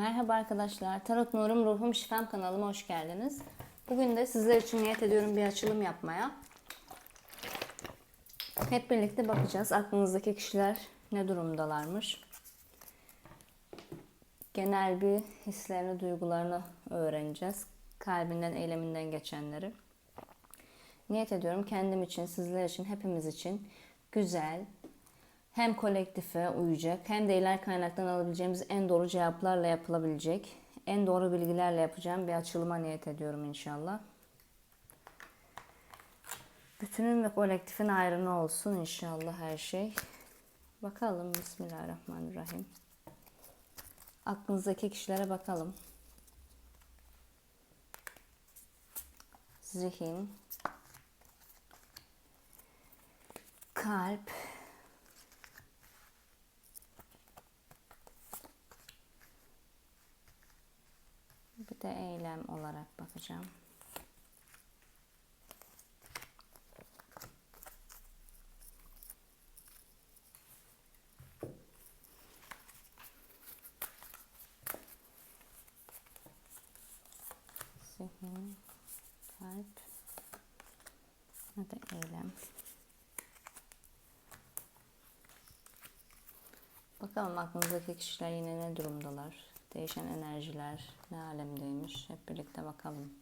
Merhaba arkadaşlar. Tarot Nurum Ruhum Şifam kanalıma hoş geldiniz. Bugün de sizler için niyet ediyorum bir açılım yapmaya. Hep birlikte bakacağız. Aklınızdaki kişiler ne durumdalarmış. Genel bir hislerini, duygularını öğreneceğiz. Kalbinden, eyleminden geçenleri. Niyet ediyorum kendim için, sizler için, hepimiz için güzel, hem kolektife uyacak hem de iler kaynaktan alabileceğimiz en doğru cevaplarla yapılabilecek, en doğru bilgilerle yapacağım bir açılıma niyet ediyorum inşallah. Bütünün ve kolektifin ayrına olsun inşallah her şey. Bakalım Bismillahirrahmanirrahim. Aklınızdaki kişilere bakalım. Zihin, kalp, Bir de eylem olarak bakacağım. Zihin, kalp ya da eylem. Bakalım aklınızdaki kişiler yine ne durumdalar? Değişen enerjiler ne alemdeymiş? Hep birlikte bakalım.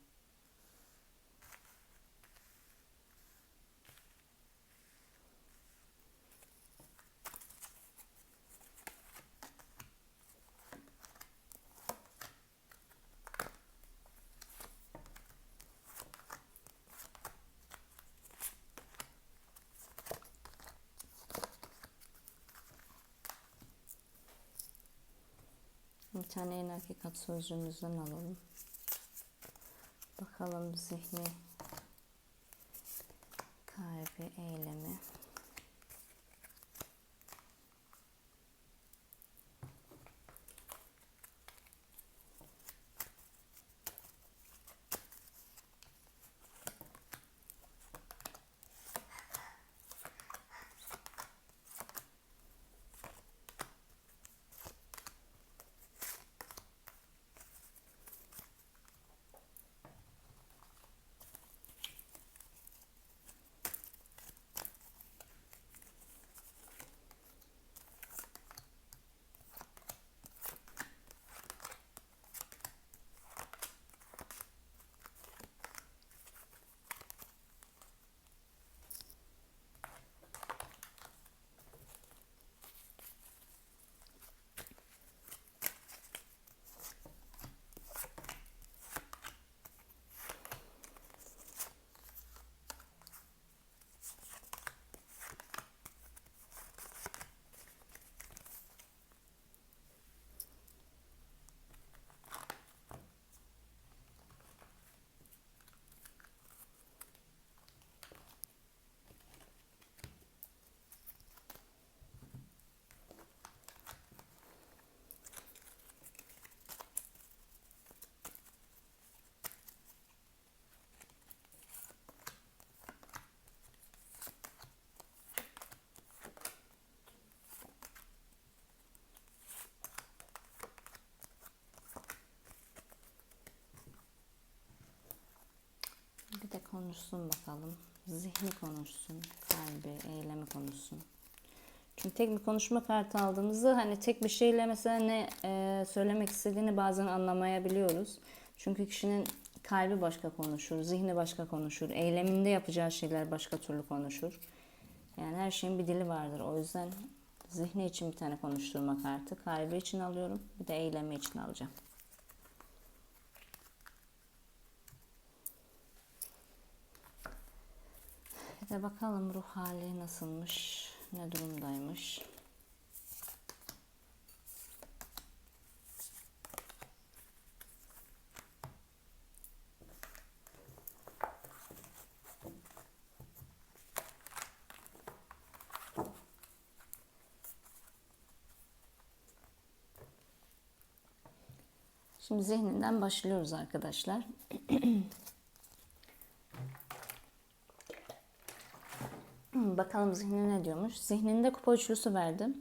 Bir tane en hakikat sözcüğümüzden alalım. Bakalım zihni, kalbi, eylemi. Bir de konuşsun bakalım. Zihni konuşsun, kalbi, eylemi konuşsun. Çünkü tek bir konuşma kartı aldığımızda hani tek bir şeyle mesela ne e, söylemek istediğini bazen anlamayabiliyoruz. Çünkü kişinin kalbi başka konuşur, zihni başka konuşur, eyleminde yapacağı şeyler başka türlü konuşur. Yani her şeyin bir dili vardır. O yüzden zihni için bir tane konuşturma kartı, kalbi için alıyorum, bir de eylemi için alacağım. De bakalım ruh hali nasılmış, ne durumdaymış. Şimdi zihninden başlıyoruz arkadaşlar. Bakalım zihni ne diyormuş. Zihninde kupa üçlüsü verdim.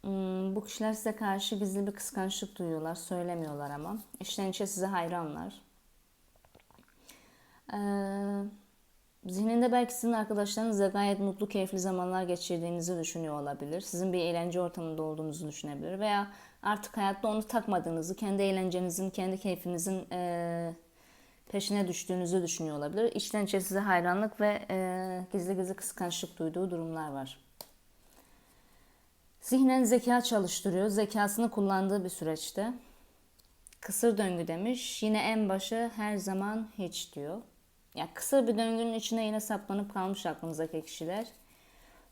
Hmm, bu kişiler size karşı gizli bir kıskançlık duyuyorlar. Söylemiyorlar ama. İçten içe size hayranlar. Ee, zihninde belki sizin arkadaşlarınızla gayet mutlu, keyifli zamanlar geçirdiğinizi düşünüyor olabilir. Sizin bir eğlence ortamında olduğunuzu düşünebilir. Veya artık hayatta onu takmadığınızı, kendi eğlencenizin, kendi keyfinizin e, peşine düştüğünüzü düşünüyor olabilir. İçten içe size hayranlık ve e, gizli gizli kıskançlık duyduğu durumlar var. Zihnen zeka çalıştırıyor. Zekasını kullandığı bir süreçte. Kısır döngü demiş. Yine en başı her zaman hiç diyor. Ya kısır bir döngünün içine yine saplanıp kalmış aklınızdaki kişiler.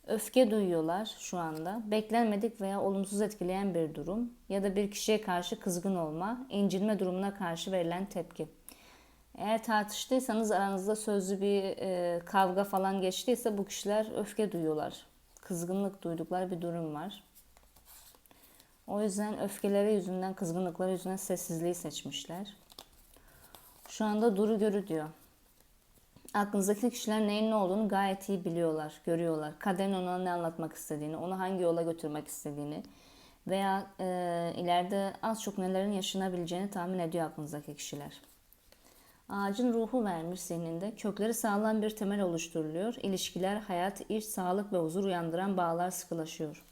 Öfke duyuyorlar şu anda. Beklenmedik veya olumsuz etkileyen bir durum ya da bir kişiye karşı kızgın olma, incinme durumuna karşı verilen tepki. Eğer tartıştıysanız aranızda sözlü bir e, kavga falan geçtiyse bu kişiler öfke duyuyorlar. Kızgınlık duydukları bir durum var. O yüzden öfkeleri yüzünden, kızgınlıkları yüzünden sessizliği seçmişler. Şu anda duru görü diyor. Aklınızdaki kişiler neyin ne olduğunu gayet iyi biliyorlar, görüyorlar. Kaderin ona ne anlatmak istediğini, onu hangi yola götürmek istediğini veya e, ileride az çok nelerin yaşanabileceğini tahmin ediyor aklınızdaki kişiler. Ağacın ruhu vermiş zihninde. Kökleri sağlam bir temel oluşturuluyor. İlişkiler, hayat, iş, sağlık ve huzur uyandıran bağlar sıkılaşıyor.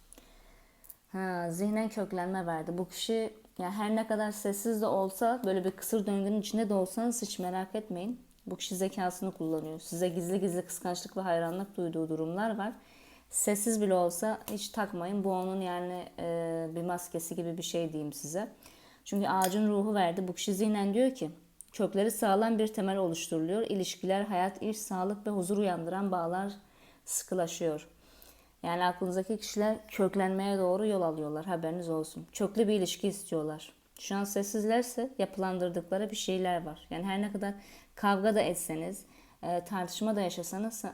Ha, zihnen köklenme verdi. Bu kişi ya her ne kadar sessiz de olsa böyle bir kısır döngünün içinde de olsanız hiç merak etmeyin. Bu kişi zekasını kullanıyor. Size gizli gizli kıskançlık ve hayranlık duyduğu durumlar var. Sessiz bile olsa hiç takmayın. Bu onun yani e, bir maskesi gibi bir şey diyeyim size. Çünkü ağacın ruhu verdi. Bu kişi zihnen diyor ki kökleri sağlam bir temel oluşturuluyor. İlişkiler, hayat, iş, sağlık ve huzur uyandıran bağlar sıkılaşıyor. Yani aklınızdaki kişiler köklenmeye doğru yol alıyorlar. Haberiniz olsun. Köklü bir ilişki istiyorlar. Şu an sessizlerse yapılandırdıkları bir şeyler var. Yani her ne kadar kavga da etseniz, e, tartışma da yaşasanız, ı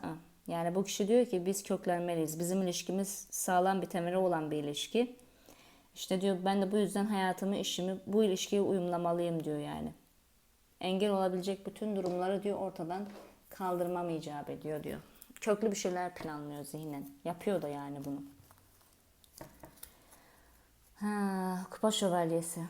yani bu kişi diyor ki biz köklenmeliyiz. Bizim ilişkimiz sağlam bir temeli olan bir ilişki. İşte diyor ben de bu yüzden hayatımı, işimi bu ilişkiye uyumlamalıyım diyor yani. Engel olabilecek bütün durumları diyor ortadan kaldırmam icap ediyor diyor. Köklü bir şeyler planlıyor zihnen. Yapıyor da yani bunu. Ha, kupa şövalyesi.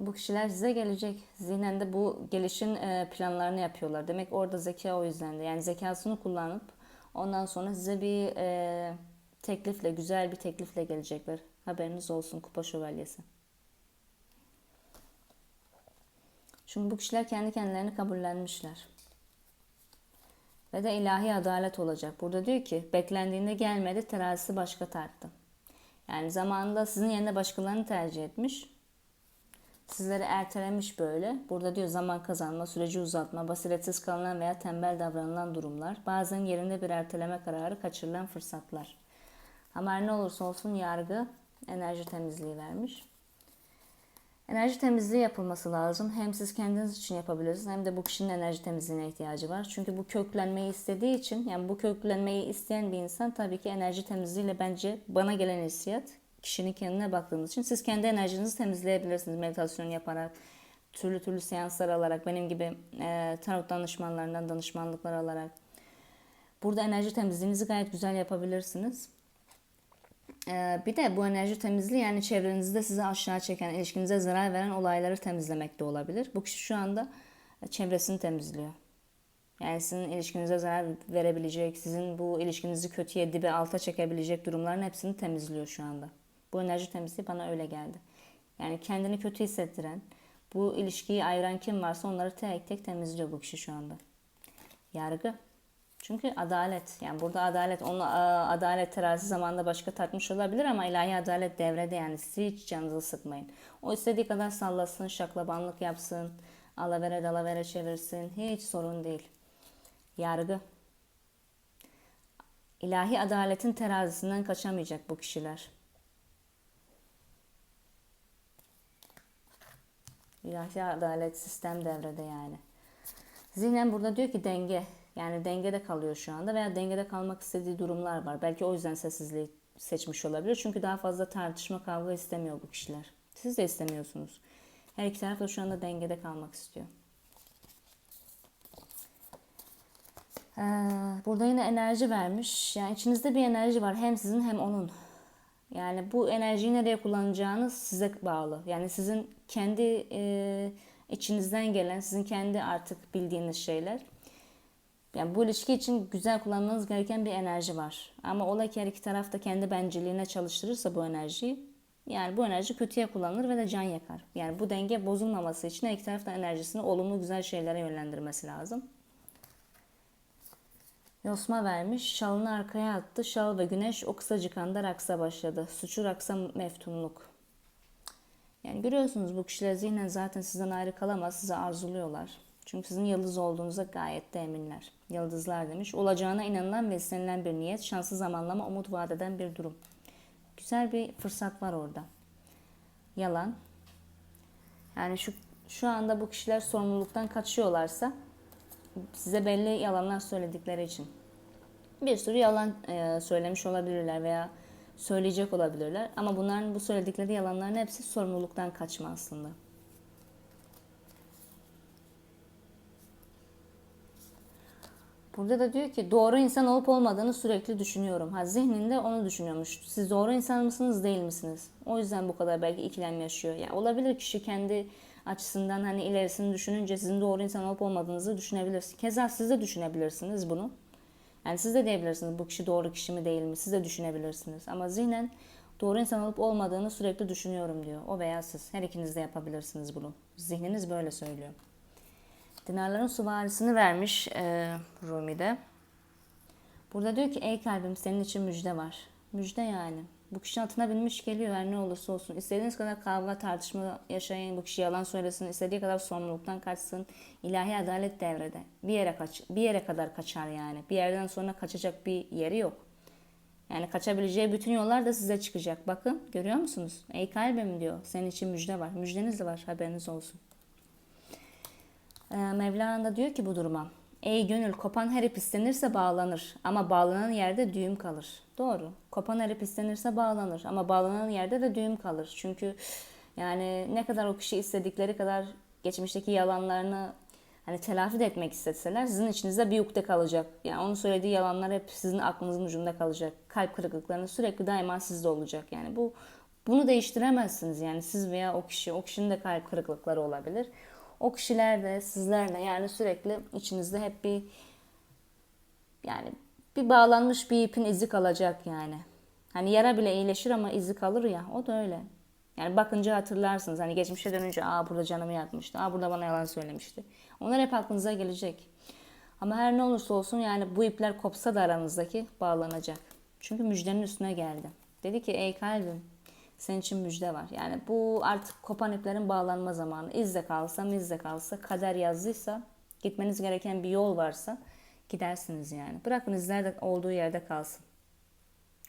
Bu kişiler size gelecek. Zihnen de bu gelişin e, planlarını yapıyorlar. Demek orada zeka o yüzden de. Yani zekasını kullanıp ondan sonra size bir e, teklifle, güzel bir teklifle gelecekler. Haberiniz olsun kupa şövalyesi. Çünkü bu kişiler kendi kendilerini kabullenmişler. Ve de ilahi adalet olacak. Burada diyor ki beklendiğinde gelmedi terazisi başka tarttı. Yani zamanında sizin yerine başkalarını tercih etmiş. Sizleri ertelemiş böyle. Burada diyor zaman kazanma, süreci uzatma, basiretsiz kalınan veya tembel davranılan durumlar. Bazen yerinde bir erteleme kararı kaçırılan fırsatlar. Ama ne olursa olsun yargı enerji temizliği vermiş. Enerji temizliği yapılması lazım. Hem siz kendiniz için yapabilirsiniz hem de bu kişinin enerji temizliğine ihtiyacı var. Çünkü bu köklenmeyi istediği için yani bu köklenmeyi isteyen bir insan tabii ki enerji temizliğiyle bence bana gelen hissiyat kişinin kendine baktığınız için siz kendi enerjinizi temizleyebilirsiniz meditasyon yaparak, türlü türlü seanslar alarak, benim gibi e, tarot danışmanlarından danışmanlıklar alarak. Burada enerji temizliğinizi gayet güzel yapabilirsiniz. Ee, bir de bu enerji temizliği yani çevrenizde sizi aşağı çeken, ilişkinize zarar veren olayları temizlemek de olabilir. Bu kişi şu anda çevresini temizliyor. Yani sizin ilişkinize zarar verebilecek, sizin bu ilişkinizi kötüye, dibe, alta çekebilecek durumların hepsini temizliyor şu anda. Bu enerji temizliği bana öyle geldi. Yani kendini kötü hissettiren, bu ilişkiyi ayıran kim varsa onları tek tek temizliyor bu kişi şu anda. Yargı. Çünkü adalet. Yani burada adalet, onu adalet terazi zamanında başka tartmış olabilir ama ilahi adalet devrede yani siz hiç canınızı sıkmayın. O istediği kadar sallasın, şaklabanlık yapsın, alavere dalavere çevirsin. Hiç sorun değil. Yargı. İlahi adaletin terazisinden kaçamayacak bu kişiler. İlahi adalet sistem devrede yani. Zihnen burada diyor ki denge. Yani dengede kalıyor şu anda veya dengede kalmak istediği durumlar var. Belki o yüzden sessizliği seçmiş olabilir. Çünkü daha fazla tartışma, kavga istemiyor bu kişiler. Siz de istemiyorsunuz. Her iki taraf da şu anda dengede kalmak istiyor. Ee, burada yine enerji vermiş. Yani içinizde bir enerji var. Hem sizin hem onun. Yani bu enerjiyi nereye kullanacağınız size bağlı. Yani sizin kendi e, içinizden gelen, sizin kendi artık bildiğiniz şeyler. Yani bu ilişki için güzel kullanmanız gereken bir enerji var. Ama ola ki her iki taraf da kendi bencilliğine çalıştırırsa bu enerjiyi, yani bu enerji kötüye kullanılır ve de can yakar. Yani bu denge bozulmaması için her iki taraf da enerjisini olumlu güzel şeylere yönlendirmesi lazım. Yosma vermiş, şalını arkaya attı. Şal ve güneş o kısacık anda raksa başladı. Suçu raksa meftunluk. Yani görüyorsunuz bu kişiler zihnen zaten sizden ayrı kalamaz, sizi arzuluyorlar. Çünkü sizin yıldız olduğunuza gayet de eminler. Yıldızlar demiş, olacağına inanılan ve istenilen bir niyet, şanslı zamanlama, umut vaat eden bir durum. Güzel bir fırsat var orada. Yalan. Yani şu şu anda bu kişiler sorumluluktan kaçıyorlarsa size belli yalanlar söyledikleri için bir sürü yalan e, söylemiş olabilirler veya söyleyecek olabilirler. Ama bunların bu söyledikleri yalanların hepsi sorumluluktan kaçma aslında. Burada da diyor ki doğru insan olup olmadığını sürekli düşünüyorum. Ha zihninde onu düşünüyormuş. Siz doğru insan mısınız değil misiniz? O yüzden bu kadar belki ikilem yaşıyor. Ya yani olabilir kişi kendi açısından hani ilerisini düşününce sizin doğru insan olup olmadığınızı düşünebilirsiniz. Keza siz de düşünebilirsiniz bunu. Yani siz de diyebilirsiniz bu kişi doğru kişi mi değil mi? Siz de düşünebilirsiniz. Ama zihnen doğru insan olup olmadığını sürekli düşünüyorum diyor. O veya siz. Her ikiniz de yapabilirsiniz bunu. Zihniniz böyle söylüyor. Dinarların süvarisini vermiş e, Rumi'de. Burada diyor ki ey kalbim senin için müjde var. Müjde yani. Bu kişi altına binmiş geliyor her ne olursa olsun. İstediğiniz kadar kavga tartışma yaşayın. Bu kişi yalan söylesin. istediği kadar sorumluluktan kaçsın. İlahi adalet devrede. Bir yere kaç bir yere kadar kaçar yani. Bir yerden sonra kaçacak bir yeri yok. Yani kaçabileceği bütün yollar da size çıkacak. Bakın görüyor musunuz? Ey kalbim diyor. Senin için müjde var. Müjdeniz de var. Haberiniz olsun. Ee, Mevlana da diyor ki bu duruma. Ey gönül kopan her ip istenirse bağlanır ama bağlanan yerde düğüm kalır. Doğru. Kopan her ip istenirse bağlanır ama bağlanan yerde de düğüm kalır. Çünkü yani ne kadar o kişi istedikleri kadar geçmişteki yalanlarını hani telafi de etmek isteseler sizin içinizde bir ukde kalacak. Yani onun söylediği yalanlar hep sizin aklınızın ucunda kalacak. Kalp kırıklıklarını sürekli daima sizde olacak. Yani bu bunu değiştiremezsiniz yani siz veya o kişi. O kişinin de kalp kırıklıkları olabilir. O kişiler de sizlerle yani sürekli içinizde hep bir yani bir bağlanmış bir ipin izi kalacak yani. Hani yara bile iyileşir ama izi kalır ya o da öyle. Yani bakınca hatırlarsınız. Hani geçmişe dönünce aa burada canımı yakmıştı. Aa burada bana yalan söylemişti. Onlar hep aklınıza gelecek. Ama her ne olursa olsun yani bu ipler kopsa da aranızdaki bağlanacak. Çünkü müjdenin üstüne geldi. Dedi ki ey kalbim senin için müjde var. Yani bu artık kopan iplerin bağlanma zamanı. İzde kalsa, mizde kalsa, kader yazdıysa, gitmeniz gereken bir yol varsa gidersiniz yani. Bırakın izler de olduğu yerde kalsın.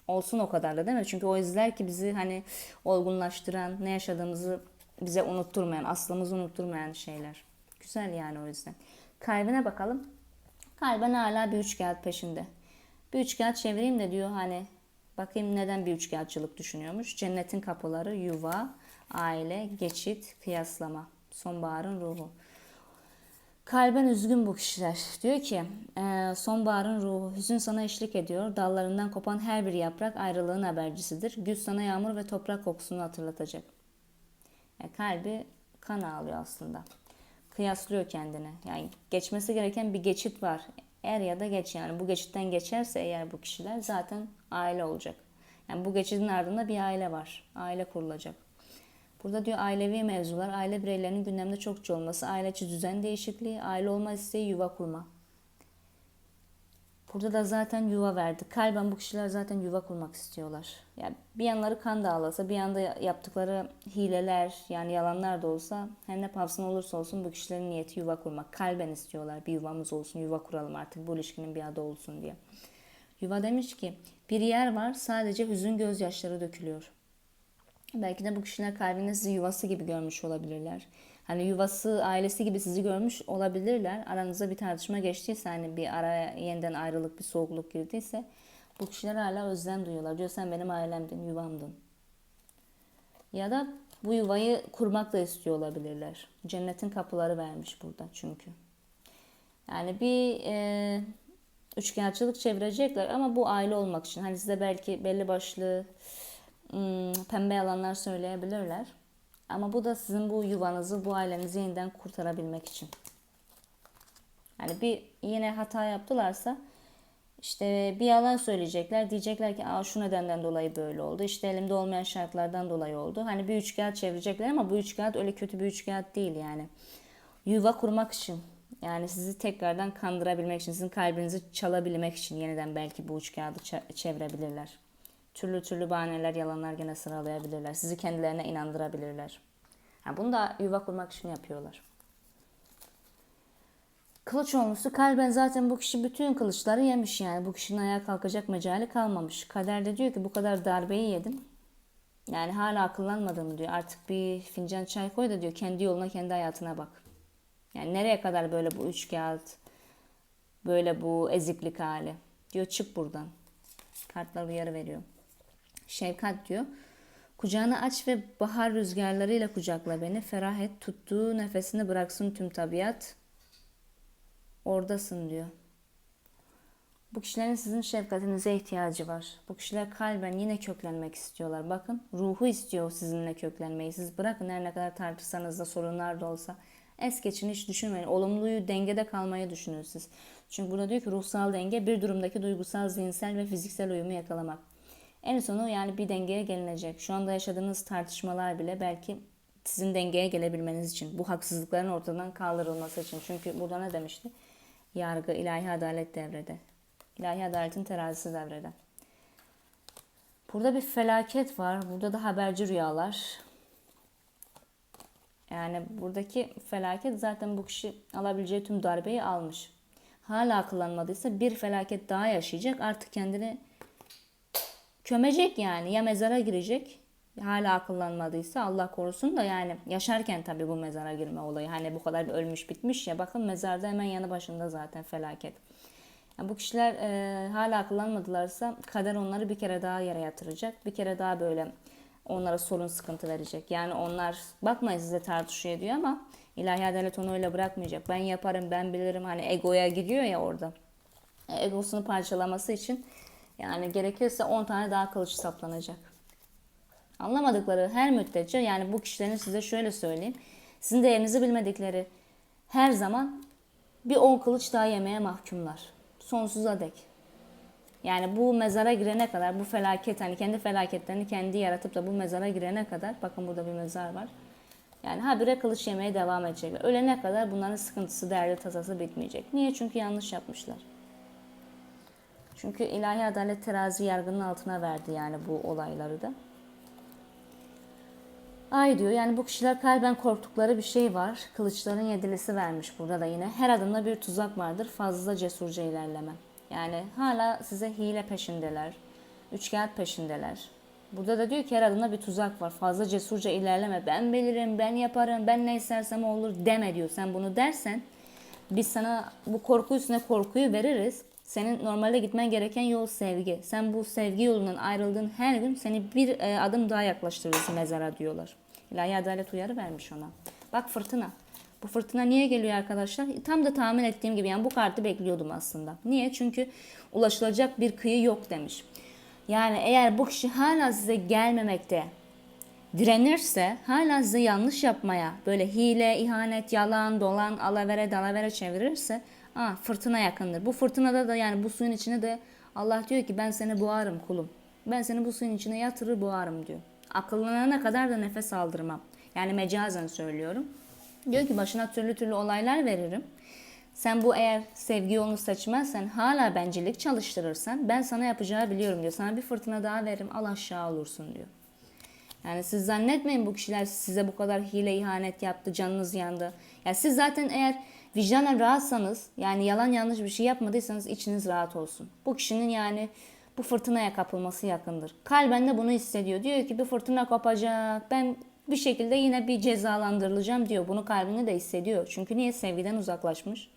Olsun o kadar da değil mi? Çünkü o izler ki bizi hani olgunlaştıran, ne yaşadığımızı bize unutturmayan, aslımızı unutturmayan şeyler. Güzel yani o yüzden. Kalbine bakalım. Kalben hala bir üçkağıt peşinde. Bir üçkağıt çevireyim de diyor hani Bakayım neden bir üçkağıtçılık düşünüyormuş. Cennetin kapıları, yuva, aile, geçit, kıyaslama. Sonbaharın ruhu. Kalben üzgün bu kişiler. Diyor ki e, sonbaharın ruhu hüzün sana eşlik ediyor. Dallarından kopan her bir yaprak ayrılığın habercisidir. Güz sana yağmur ve toprak kokusunu hatırlatacak. Yani kalbi kan ağlıyor aslında. Kıyaslıyor kendine. Yani geçmesi gereken bir geçit var. Er ya da geç yani bu geçitten geçerse eğer bu kişiler zaten aile olacak. Yani bu geçidin ardında bir aile var. Aile kurulacak. Burada diyor ailevi mevzular, aile bireylerinin gündemde çokça olması, aile içi düzen değişikliği, aile olma isteği, yuva kurma. Burada da zaten yuva verdi. Kalben bu kişiler zaten yuva kurmak istiyorlar. Yani bir yanları kan dağılasa, bir yanda yaptıkları hileler, yani yalanlar da olsa, her ne pahasına olursa olsun bu kişilerin niyeti yuva kurmak. Kalben istiyorlar. Bir yuvamız olsun, yuva kuralım artık bu ilişkinin bir adı olsun diye. Yuva demiş ki, bir yer var sadece hüzün gözyaşları dökülüyor. Belki de bu kişiler kalbinde sizi yuvası gibi görmüş olabilirler. Hani yuvası, ailesi gibi sizi görmüş olabilirler. Aranızda bir tartışma geçtiyse hani bir araya yeniden ayrılık, bir soğukluk girdiyse bu kişiler hala özlem duyuyorlar. Diyor sen benim ailemdin, yuvamdın. Ya da bu yuvayı kurmak da istiyor olabilirler. Cennetin kapıları vermiş burada çünkü. Yani bir e, üçkağıtçılık çevirecekler ama bu aile olmak için. Hani size belki belli başlı hmm, pembe yalanlar söyleyebilirler. Ama bu da sizin bu yuvanızı, bu ailenizi yeniden kurtarabilmek için. Yani bir yine hata yaptılarsa işte bir yalan söyleyecekler. Diyecekler ki Aa, şu nedenden dolayı böyle oldu. İşte elimde olmayan şartlardan dolayı oldu. Hani bir üçkağıt çevirecekler ama bu üçkağıt öyle kötü bir üçkağıt değil yani. Yuva kurmak için. Yani sizi tekrardan kandırabilmek için, sizin kalbinizi çalabilmek için yeniden belki bu üçkağıdı ç- çevirebilirler. Türlü türlü bahaneler, yalanlar gene sıralayabilirler. Sizi kendilerine inandırabilirler. Ha, bunu da yuva kurmak için yapıyorlar. Kılıç olmuştu. Kalben zaten bu kişi bütün kılıçları yemiş yani. Bu kişinin ayağa kalkacak mecali kalmamış. Kader de diyor ki bu kadar darbeyi yedim. Yani hala akıllanmadım diyor. Artık bir fincan çay koy da diyor kendi yoluna kendi hayatına bak. Yani nereye kadar böyle bu üç kağıt, böyle bu eziklik hali. Diyor çık buradan. Kartlar uyarı veriyor. Şefkat diyor. Kucağını aç ve bahar rüzgarlarıyla kucakla beni. Ferah et tuttuğu nefesini bıraksın tüm tabiat. Oradasın diyor. Bu kişilerin sizin şefkatinize ihtiyacı var. Bu kişiler kalben yine köklenmek istiyorlar. Bakın ruhu istiyor sizinle köklenmeyi. Siz bırakın her ne kadar tartışsanız da sorunlar da olsa. Es geçin hiç düşünmeyin. Olumluyu dengede kalmayı düşünün siz. Çünkü burada diyor ki ruhsal denge bir durumdaki duygusal, zihinsel ve fiziksel uyumu yakalamak. En sonu yani bir dengeye gelinecek. Şu anda yaşadığınız tartışmalar bile belki sizin dengeye gelebilmeniz için. Bu haksızlıkların ortadan kaldırılması için. Çünkü burada ne demişti? Yargı, ilahi adalet devrede. İlahi adaletin terazisi devrede. Burada bir felaket var. Burada da haberci rüyalar. Yani buradaki felaket zaten bu kişi alabileceği tüm darbeyi almış. Hala akıllanmadıysa bir felaket daha yaşayacak. Artık kendini kömecek yani. Ya mezara girecek. Hala akıllanmadıysa Allah korusun da yani yaşarken tabii bu mezara girme olayı. Hani bu kadar ölmüş bitmiş ya. Bakın mezarda hemen yanı başında zaten felaket. Yani bu kişiler e, hala akıllanmadılarsa kader onları bir kere daha yere yatıracak. Bir kere daha böyle onlara sorun sıkıntı verecek. Yani onlar bakmayın size tartışıyor diyor ama ilahi adalet onu öyle bırakmayacak. Ben yaparım, ben bilirim. Hani egoya gidiyor ya orada. E, egosunu parçalaması için yani gerekirse 10 tane daha kılıç saplanacak. Anlamadıkları her müddetçe yani bu kişilerin size şöyle söyleyeyim. Sizin değerinizi bilmedikleri her zaman bir 10 kılıç daha yemeye mahkumlar. Sonsuza dek. Yani bu mezara girene kadar bu felaket hani kendi felaketlerini kendi yaratıp da bu mezara girene kadar bakın burada bir mezar var. Yani habire kılıç yemeye devam edecekler. Ölene kadar bunların sıkıntısı, derdi, tasası bitmeyecek. Niye? Çünkü yanlış yapmışlar. Çünkü ilahi adalet terazi yargının altına verdi yani bu olayları da. Ay diyor yani bu kişiler kalben korktukları bir şey var. Kılıçların yedilisi vermiş burada da yine. Her adımda bir tuzak vardır. Fazla cesurca ilerleme. Yani hala size hile peşindeler. Üçkağıt peşindeler. Burada da diyor ki her adımda bir tuzak var. Fazla cesurca ilerleme. Ben bilirim, ben yaparım, ben ne istersem olur deme diyor. Sen bunu dersen biz sana bu korku üstüne korkuyu veririz. Senin normalde gitmen gereken yol sevgi. Sen bu sevgi yolundan ayrıldığın her gün seni bir e, adım daha yaklaştırırız mezara diyorlar. İlahi adalet uyarı vermiş ona. Bak fırtına. Bu fırtına niye geliyor arkadaşlar? Tam da tahmin ettiğim gibi yani bu kartı bekliyordum aslında. Niye? Çünkü ulaşılacak bir kıyı yok demiş. Yani eğer bu kişi hala size gelmemekte direnirse, hala size yanlış yapmaya, böyle hile, ihanet, yalan, dolan, alavere, dalavere çevirirse Aa, fırtına yakındır. Bu fırtınada da yani bu suyun içine de Allah diyor ki ben seni boğarım kulum. Ben seni bu suyun içine yatırır boğarım diyor. Akıllanana kadar da nefes aldırmam. Yani mecazen söylüyorum. Diyor ki başına türlü türlü olaylar veririm. Sen bu eğer sevgi yolunu seçmezsen hala bencillik çalıştırırsan ben sana yapacağı biliyorum diyor. Sana bir fırtına daha veririm al aşağı olursun diyor. Yani siz zannetmeyin bu kişiler size bu kadar hile ihanet yaptı canınız yandı. Yani siz zaten eğer vicdanen rahatsanız yani yalan yanlış bir şey yapmadıysanız içiniz rahat olsun. Bu kişinin yani bu fırtınaya kapılması yakındır. Kalben de bunu hissediyor. Diyor ki bir fırtına kopacak. Ben bir şekilde yine bir cezalandırılacağım diyor. Bunu kalbinde de hissediyor. Çünkü niye sevgiden uzaklaşmış?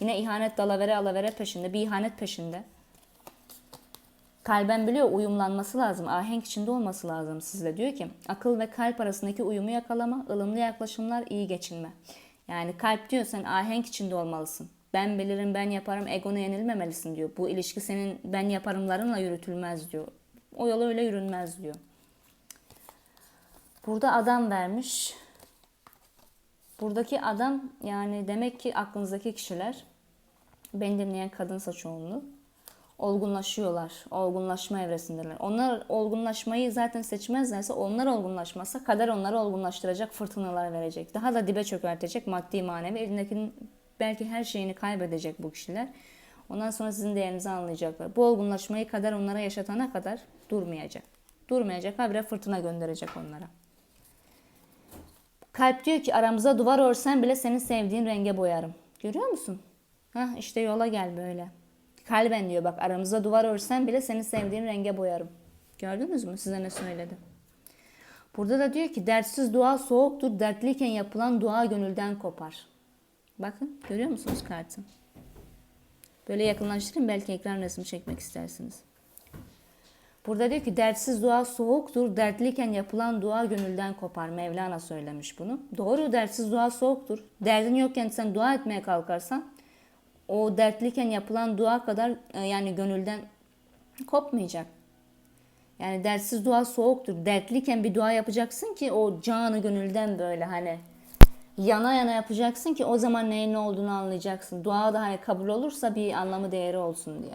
Yine ihanet dalavere alavere peşinde. Bir ihanet peşinde. Kalben biliyor uyumlanması lazım. Ahenk içinde olması lazım sizle. Diyor ki akıl ve kalp arasındaki uyumu yakalama, ılımlı yaklaşımlar, iyi geçinme. Yani kalp diyor sen ahenk içinde olmalısın. Ben bilirim, ben yaparım, egona yenilmemelisin diyor. Bu ilişki senin ben yaparımlarınla yürütülmez diyor. O yola öyle yürünmez diyor. Burada adam vermiş. Buradaki adam yani demek ki aklınızdaki kişiler beni dinleyen kadınsa çoğunluğu olgunlaşıyorlar. Olgunlaşma evresindeler. Onlar olgunlaşmayı zaten seçmezlerse onlar olgunlaşmazsa kader onları olgunlaştıracak fırtınalar verecek. Daha da dibe çökertecek maddi manevi. Elindekinin belki her şeyini kaybedecek bu kişiler. Ondan sonra sizin değerinizi anlayacaklar. Bu olgunlaşmayı kader onlara yaşatana kadar durmayacak. Durmayacak. Habire fırtına gönderecek onlara. Kalp diyor ki aramıza duvar örsen bile senin sevdiğin renge boyarım. Görüyor musun? Hah işte yola gel böyle. Kalben diyor bak aramıza duvar örsen bile senin sevdiğin renge boyarım. Gördünüz mü size ne söyledi? Burada da diyor ki dertsiz dua soğuktur, dertliyken yapılan dua gönülden kopar. Bakın görüyor musunuz kartı? Böyle yakınlaştırın belki ekran resmi çekmek istersiniz. Burada diyor ki dertsiz dua soğuktur, dertliyken yapılan dua gönülden kopar. Mevlana söylemiş bunu. Doğru dertsiz dua soğuktur. Derdin yokken sen dua etmeye kalkarsan o dertliyken yapılan dua kadar e, yani gönülden kopmayacak. Yani dertsiz dua soğuktur. Dertliyken bir dua yapacaksın ki o canı gönülden böyle hani yana yana yapacaksın ki o zaman neyin ne olduğunu anlayacaksın. Dua da hani kabul olursa bir anlamı değeri olsun diye.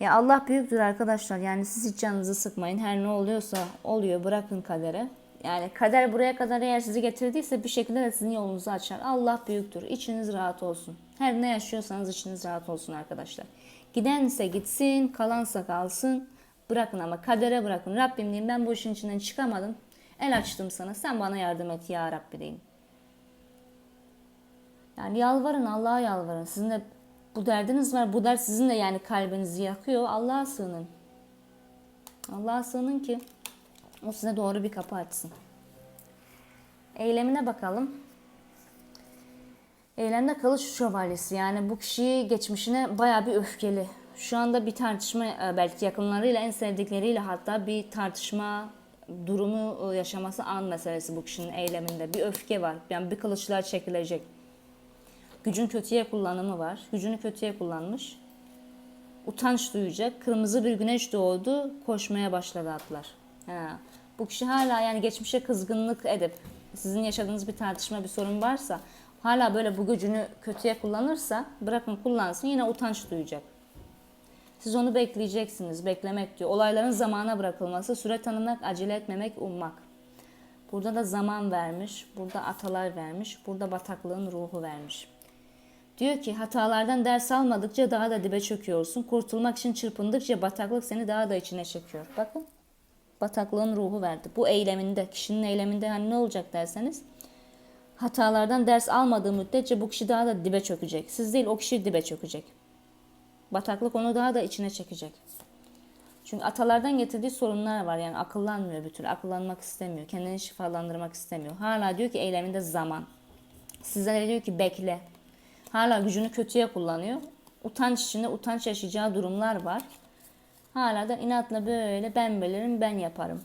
Ya Allah büyüktür arkadaşlar. Yani siz hiç canınızı sıkmayın. Her ne oluyorsa oluyor. Bırakın kadere. Yani kader buraya kadar eğer sizi getirdiyse bir şekilde de sizin yolunuzu açar. Allah büyüktür. İçiniz rahat olsun. Her ne yaşıyorsanız içiniz rahat olsun arkadaşlar. Gidense gitsin, kalansa kalsın. Bırakın ama kadere bırakın. Rabbim diyeyim ben bu işin içinden çıkamadım. El açtım sana. Sen bana yardım et ya Rabbi deyin. Yani yalvarın Allah'a yalvarın. Sizin de bu derdiniz var. Bu dert sizin de yani kalbinizi yakıyor. Allah'a sığının. Allah'a sığının ki o size doğru bir kapı açsın. Eylemine bakalım. Eylemde kılıç şövalyesi yani bu kişi geçmişine baya bir öfkeli. Şu anda bir tartışma e, belki yakınlarıyla en sevdikleriyle hatta bir tartışma durumu e, yaşaması an meselesi bu kişinin eyleminde. Bir öfke var. Yani bir kılıçlar çekilecek. Gücün kötüye kullanımı var. Gücünü kötüye kullanmış. Utanç duyacak. Kırmızı bir güneş doğdu. Koşmaya başladı atlar. Ha. Bu kişi hala yani geçmişe kızgınlık edip sizin yaşadığınız bir tartışma bir sorun varsa hala böyle bu gücünü kötüye kullanırsa bırakın kullansın yine utanç duyacak. Siz onu bekleyeceksiniz. Beklemek diyor. Olayların zamana bırakılması, süre tanımak, acele etmemek, ummak. Burada da zaman vermiş, burada atalar vermiş, burada bataklığın ruhu vermiş. Diyor ki hatalardan ders almadıkça daha da dibe çöküyorsun. Kurtulmak için çırpındıkça bataklık seni daha da içine çekiyor. Bakın bataklığın ruhu verdi. Bu eyleminde, kişinin eyleminde hani ne olacak derseniz hatalardan ders almadığı müddetçe bu kişi daha da dibe çökecek. Siz değil o kişi dibe çökecek. Bataklık onu daha da içine çekecek. Çünkü atalardan getirdiği sorunlar var. Yani akıllanmıyor bir türlü. Akıllanmak istemiyor. Kendini şifalandırmak istemiyor. Hala diyor ki eyleminde zaman. Sizlere diyor ki bekle. Hala gücünü kötüye kullanıyor. Utanç içinde utanç yaşayacağı durumlar var. Hala da inatla böyle ben bilirim ben yaparım.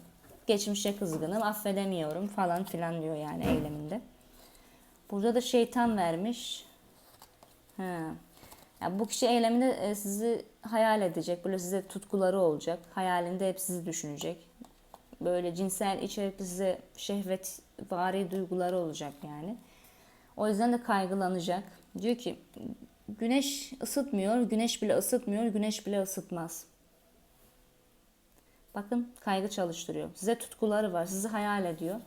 Geçmişe kızgınım affedemiyorum falan filan diyor yani eyleminde. Burada da şeytan vermiş. Ha. Yani bu kişi eyleminde e, sizi hayal edecek. Böyle size tutkuları olacak. Hayalinde hep sizi düşünecek. Böyle cinsel içerikli size şehvet vari duyguları olacak yani. O yüzden de kaygılanacak. Diyor ki güneş ısıtmıyor, güneş bile ısıtmıyor, güneş bile ısıtmaz. Bakın kaygı çalıştırıyor. Size tutkuları var, sizi hayal ediyor.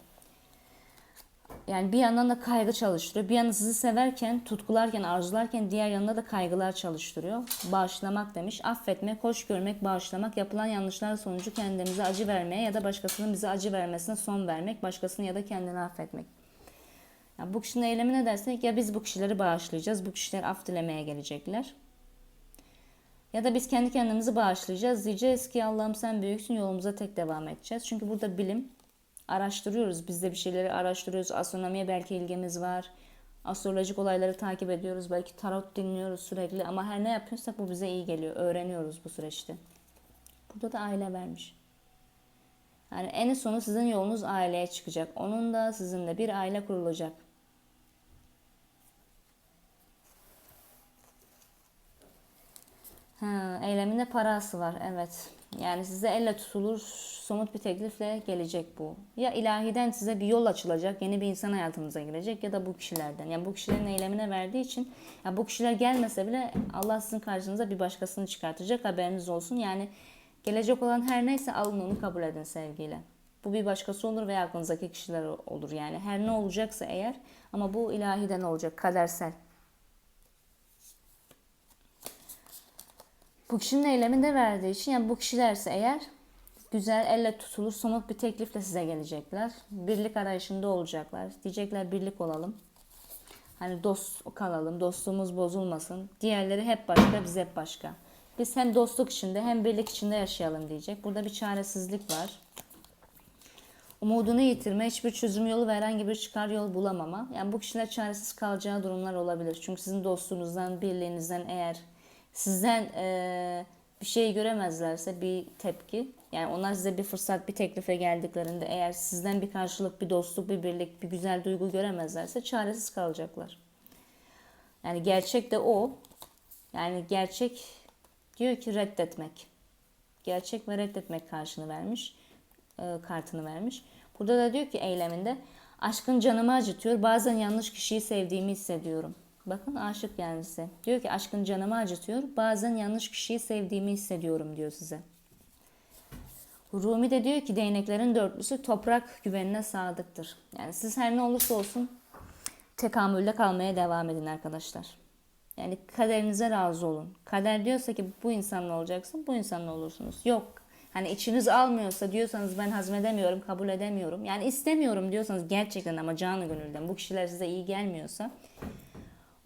Yani bir yandan da kaygı çalıştırıyor. Bir yandan sizi severken, tutkularken, arzularken diğer yanında da kaygılar çalıştırıyor. Bağışlamak demiş. Affetmek, hoş görmek, bağışlamak, yapılan yanlışlar sonucu kendimize acı vermeye ya da başkasının bize acı vermesine son vermek, başkasını ya da kendini affetmek. Yani bu kişinin eylemi ne dersek ya biz bu kişileri bağışlayacağız. Bu kişiler af dilemeye gelecekler. Ya da biz kendi kendimizi bağışlayacağız. Diyeceğiz ki Allah'ım sen büyüksün yolumuza tek devam edeceğiz. Çünkü burada bilim araştırıyoruz. Biz de bir şeyleri araştırıyoruz. Astronomiye belki ilgimiz var. Astrolojik olayları takip ediyoruz. Belki tarot dinliyoruz sürekli. Ama her ne yapıyorsak bu bize iyi geliyor. Öğreniyoruz bu süreçte. Burada da aile vermiş. Yani en sonu sizin yolunuz aileye çıkacak. Onun da sizin de bir aile kurulacak. Ha, eyleminde parası var. Evet. Yani size elle tutulur somut bir teklifle gelecek bu. Ya ilahiden size bir yol açılacak, yeni bir insan hayatınıza girecek ya da bu kişilerden. Yani bu kişilerin eylemine verdiği için ya bu kişiler gelmese bile Allah sizin karşınıza bir başkasını çıkartacak haberiniz olsun. Yani gelecek olan her neyse alın onu kabul edin sevgiyle. Bu bir başkası olur veya aklınızdaki kişiler olur yani. Her ne olacaksa eğer ama bu ilahiden olacak, kadersel. Bu kişinin eyleminde verdiği için yani bu kişilerse eğer güzel elle tutulur somut bir teklifle size gelecekler. Birlik arayışında olacaklar. Diyecekler birlik olalım. Hani dost kalalım, dostluğumuz bozulmasın. Diğerleri hep başka, biz hep başka. Biz hem dostluk içinde hem birlik içinde yaşayalım diyecek. Burada bir çaresizlik var. Umudunu yitirme, hiçbir çözüm yolu ve herhangi bir çıkar yol bulamama. Yani bu kişiler çaresiz kalacağı durumlar olabilir. Çünkü sizin dostluğunuzdan, birliğinizden eğer sizden e, bir şey göremezlerse bir tepki. Yani onlar size bir fırsat, bir teklife geldiklerinde eğer sizden bir karşılık, bir dostluk, bir birlik, bir güzel duygu göremezlerse çaresiz kalacaklar. Yani gerçek de o. Yani gerçek diyor ki reddetmek. Gerçek ve reddetmek karşını vermiş. E, kartını vermiş. Burada da diyor ki eyleminde aşkın canımı acıtıyor. Bazen yanlış kişiyi sevdiğimi hissediyorum. Bakın aşık yani. Diyor ki aşkın canımı acıtıyor. Bazen yanlış kişiyi sevdiğimi hissediyorum diyor size. Rumi de diyor ki değneklerin dörtlüsü toprak güvenine sadıktır. Yani siz her ne olursa olsun tekamülde kalmaya devam edin arkadaşlar. Yani kaderinize razı olun. Kader diyorsa ki bu insanla olacaksın, bu insanla olursunuz. Yok. Hani içiniz almıyorsa diyorsanız ben hazmedemiyorum, kabul edemiyorum. Yani istemiyorum diyorsanız gerçekten ama canı gönülden bu kişiler size iyi gelmiyorsa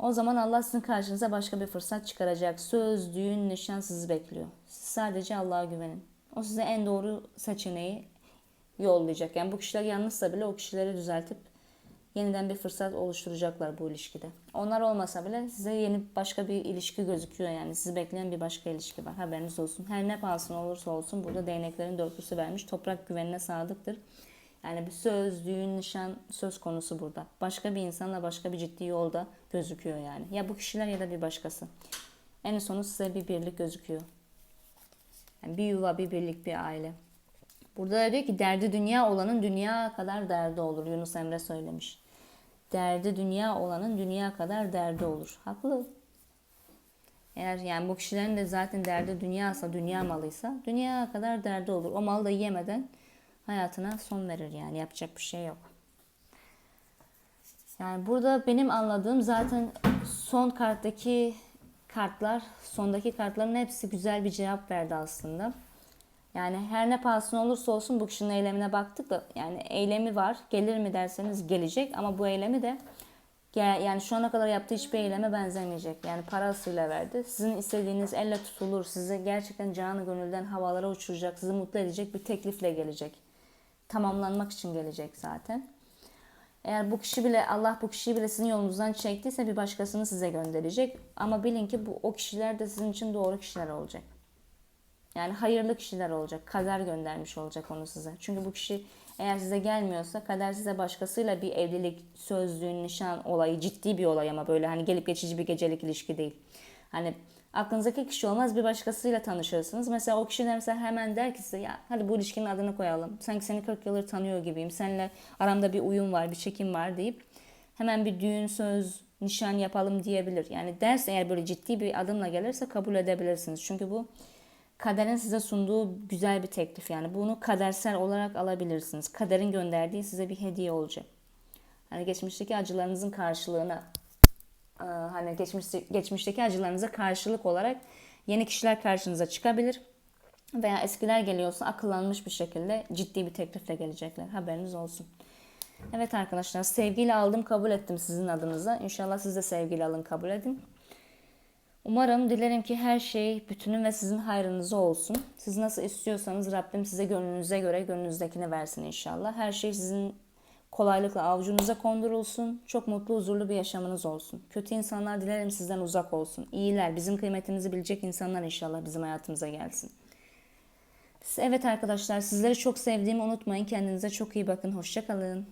o zaman Allah sizin karşınıza başka bir fırsat çıkaracak. Söz, düğün, nişan sizi bekliyor. Siz sadece Allah'a güvenin. O size en doğru seçeneği yollayacak. Yani bu kişiler yanlışsa bile o kişileri düzeltip yeniden bir fırsat oluşturacaklar bu ilişkide. Onlar olmasa bile size yeni başka bir ilişki gözüküyor yani. Sizi bekleyen bir başka ilişki var. Haberiniz olsun. Her ne pahasına olursa olsun burada değneklerin dörtlüsü vermiş. Toprak güvenine sadıktır. Yani bir söz, düğün, nişan söz konusu burada. Başka bir insanla başka bir ciddi yolda gözüküyor yani. Ya bu kişiler ya da bir başkası. En sonu size bir birlik gözüküyor. Yani bir yuva, bir birlik, bir aile. Burada da diyor ki derdi dünya olanın dünya kadar derdi olur. Yunus Emre söylemiş. Derdi dünya olanın dünya kadar derdi olur. Haklı. Eğer yani bu kişilerin de zaten derdi dünyasa, dünya malıysa dünya kadar derdi olur. O malı da yemeden hayatına son verir yani yapacak bir şey yok. Yani burada benim anladığım zaten son karttaki kartlar, sondaki kartların hepsi güzel bir cevap verdi aslında. Yani her ne pahasına olursa olsun bu kişinin eylemine baktık da yani eylemi var. Gelir mi derseniz gelecek ama bu eylemi de yani şu ana kadar yaptığı hiçbir eyleme benzemeyecek. Yani parasıyla verdi. Sizin istediğiniz elle tutulur. Size gerçekten canı gönülden havalara uçuracak, sizi mutlu edecek bir teklifle gelecek. Tamamlanmak için gelecek zaten. Eğer bu kişi bile Allah bu kişiyi bile sizin yolunuzdan çektiyse bir başkasını size gönderecek. Ama bilin ki bu o kişiler de sizin için doğru kişiler olacak. Yani hayırlı kişiler olacak. Kader göndermiş olacak onu size. Çünkü bu kişi eğer size gelmiyorsa kader size başkasıyla bir evlilik, sözlüğün, nişan olayı ciddi bir olay ama böyle hani gelip geçici bir gecelik ilişki değil. Hani aklınızdaki kişi olmaz bir başkasıyla tanışırsınız. Mesela o kişiler mesela hemen der ki size ya hadi bu ilişkinin adını koyalım. Sanki seni 40 yıldır tanıyor gibiyim. Seninle aramda bir uyum var, bir çekim var deyip hemen bir düğün, söz, nişan yapalım diyebilir. Yani ders eğer böyle ciddi bir adımla gelirse kabul edebilirsiniz. Çünkü bu kaderin size sunduğu güzel bir teklif yani. Bunu kadersel olarak alabilirsiniz. Kaderin gönderdiği size bir hediye olacak. Hani geçmişteki acılarınızın karşılığına hani geçmiş, geçmişteki acılarınıza karşılık olarak yeni kişiler karşınıza çıkabilir. Veya eskiler geliyorsa akıllanmış bir şekilde ciddi bir teklifle gelecekler. Haberiniz olsun. Evet arkadaşlar sevgiyle aldım kabul ettim sizin adınıza. İnşallah siz de sevgiyle alın kabul edin. Umarım dilerim ki her şey bütünün ve sizin hayrınıza olsun. Siz nasıl istiyorsanız Rabbim size gönlünüze göre gönlünüzdekini versin inşallah. Her şey sizin kolaylıkla avucunuza kondurulsun. Çok mutlu, huzurlu bir yaşamınız olsun. Kötü insanlar dilerim sizden uzak olsun. İyiler, bizim kıymetimizi bilecek insanlar inşallah bizim hayatımıza gelsin. Evet arkadaşlar sizleri çok sevdiğimi unutmayın. Kendinize çok iyi bakın. Hoşçakalın.